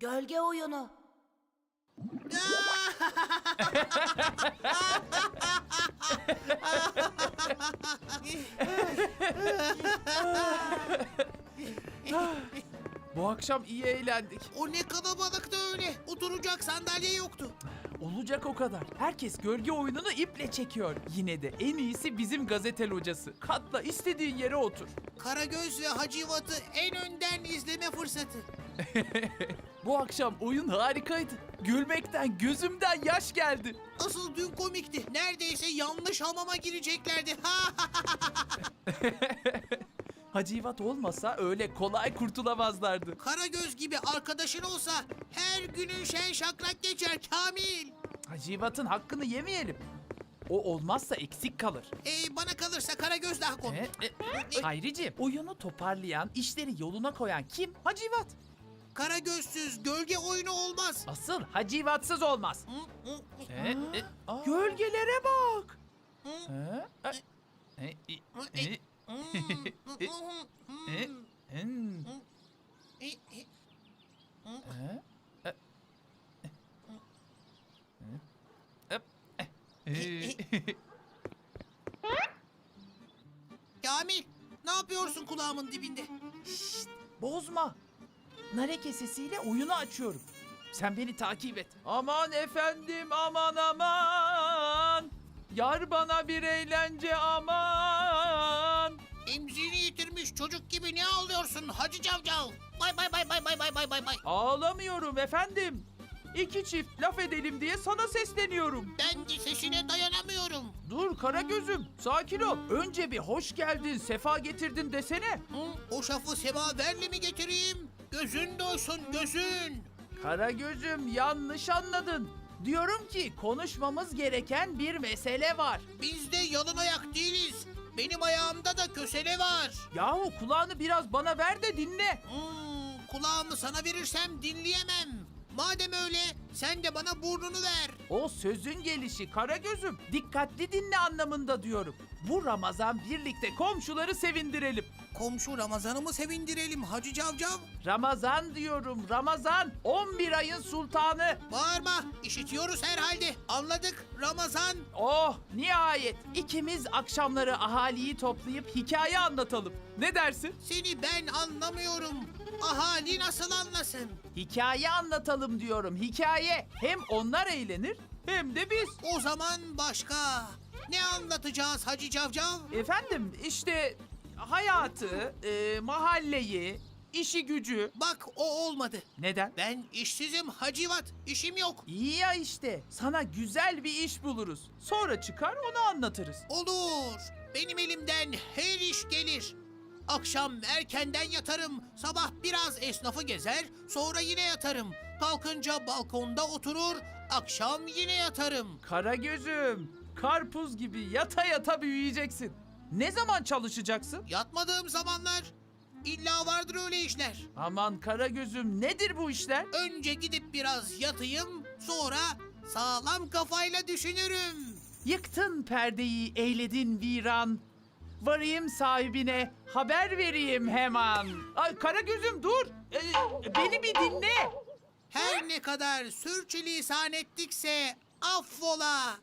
Gölge oyunu. Bu akşam iyi eğlendik. O ne kalabalıktı öyle. Oturacak sandalye yoktu. Olacak o kadar. Herkes gölge oyununu iple çekiyor. Yine de en iyisi bizim gazetel hocası. Katla istediğin yere otur. Karagöz ve Hacivat'ı en önden izleme fırsatı. Bu akşam oyun harikaydı. Gülmekten gözümden yaş geldi. Asıl dün komikti. Neredeyse yanlış hamama gireceklerdi. Ha Hacivat olmasa öyle kolay kurtulamazlardı. Karagöz gibi arkadaşın olsa her günün şen şakrak geçer Kamil. Hacivat'ın hakkını yemeyelim. O olmazsa eksik kalır. Ee, bana kalırsa Karagöz daha komik. E, e, Hayriciğim, oyunu toparlayan, işleri yoluna koyan kim? Hacivat. Kara gözsüz gölge oyunu olmaz. Asıl hacivatsız olmaz. Ee, e, aa. Gölgelere bak. Ha? Kamil ne yapıyorsun kulağımın dibinde? Bozma. Nare kesesiyle oyunu açıyorum. Sen beni takip et. Aman efendim aman aman. Yar bana bir eğlence aman. Emziğini yitirmiş çocuk gibi ne ağlıyorsun Hacı Cavcav? Bay bay bay bay bay bay bay bay bay. Ağlamıyorum efendim. İki çift laf edelim diye sana sesleniyorum. Ben de sesine dayanamıyorum. Dur kara gözüm, sakin ol. Önce bir hoş geldin, sefa getirdin desene. Hı? O şafı semaverle mi getireyim? Gözün doysun gözün. Kara gözüm yanlış anladın. Diyorum ki konuşmamız gereken bir mesele var. Biz de yalın ayak değiliz. Benim ayağımda da kösele var. Yahu kulağını biraz bana ver de dinle. Hmm, kulağımı sana verirsem dinleyemem. Madem öyle sen de bana burnunu ver. O sözün gelişi kara gözüm. Dikkatli dinle anlamında diyorum. Bu Ramazan birlikte komşuları sevindirelim. Komşu Ramazan'ımı sevindirelim Hacı Cavcav. Ramazan diyorum Ramazan. 11 ayın sultanı. Bağırma işitiyoruz herhalde. Anladık Ramazan. Oh nihayet ikimiz akşamları ahaliyi toplayıp hikaye anlatalım. Ne dersin? Seni ben anlamıyorum. Ahali nasıl anlasın? Hikaye anlatalım diyorum hikaye. Hem onlar eğlenir hem de biz. O zaman başka. Ne anlatacağız Hacı Cavcav? Efendim işte hayatı, e, mahalleyi, işi gücü. Bak o olmadı. Neden? Ben işsizim Hacivat. İşim yok. İyi ya işte. Sana güzel bir iş buluruz. Sonra çıkar onu anlatırız. Olur. Benim elimden her iş gelir. Akşam erkenden yatarım. Sabah biraz esnafı gezer. Sonra yine yatarım. Kalkınca balkonda oturur. Akşam yine yatarım. Kara gözüm, karpuz gibi yata yata büyüyeceksin. Ne zaman çalışacaksın? Yatmadığım zamanlar illa vardır öyle işler. Aman kara gözüm nedir bu işler? Önce gidip biraz yatayım. Sonra sağlam kafayla düşünürüm. Yıktın perdeyi, eyledin viran. Varayım sahibine, haber vereyim hemen. Ay kara gözüm dur. Ee, beni bir dinle. Her ne kadar sürçülisan ettikse affola.